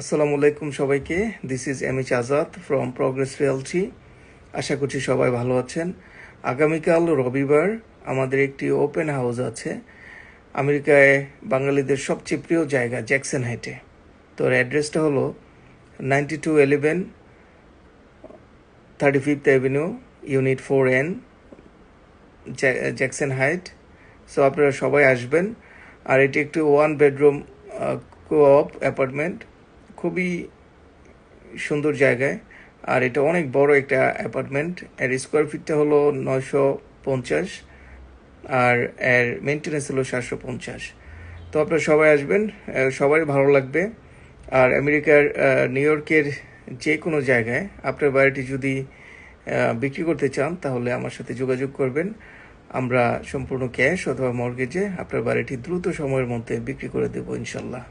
আসসালামু আলাইকুম সবাইকে। This is M H Azad from Progress Realty আশা করছি সবাই ভালো আছেন। আগামীকাল রবিবার আমাদের একটি ওপেন হাউস আছে, আমেরিকায় বাঙালিদের সবচেয়ে প্রিয় জায়গা জ্যাকসন হাইটে। তোর অ্যাড্রেসটা হলো ninety two eleven thirty fifth avenue, unit four N Jackson height. So আপনারা সবাই আসবেন। আর এটি একটি ওয়ান বেডরুম কোঅপ অ্যাপার্টমেন্ট খুবই সুন্দর জায়গায়। আর এটা অনেক বড় একটা অ্যাপার্টমেন্ট। এর স্কোয়ার ফিটটা হলো নয়শো পঞ্চাশ, আর এর মেনটেন্যান্স হলো সাতশো পঞ্চাশ। তো আপনারা সবাই আসবেন সবাই ভালো লাগবে। আর আমেরিকার নিউ ইয়র্কের যে কোনো জায়গায় আপনার বাড়িটি যদি বিক্রি করতে চান, তাহলে আমার সাথে যোগাযোগ করবেন। আমরা সম্পূর্ণ ক্যাশ অথবা মর্গেজে আপনার বাড়িটি দ্রুত সময়ের মধ্যে বিক্রি করে দেবো, ইনশাল্লাহ।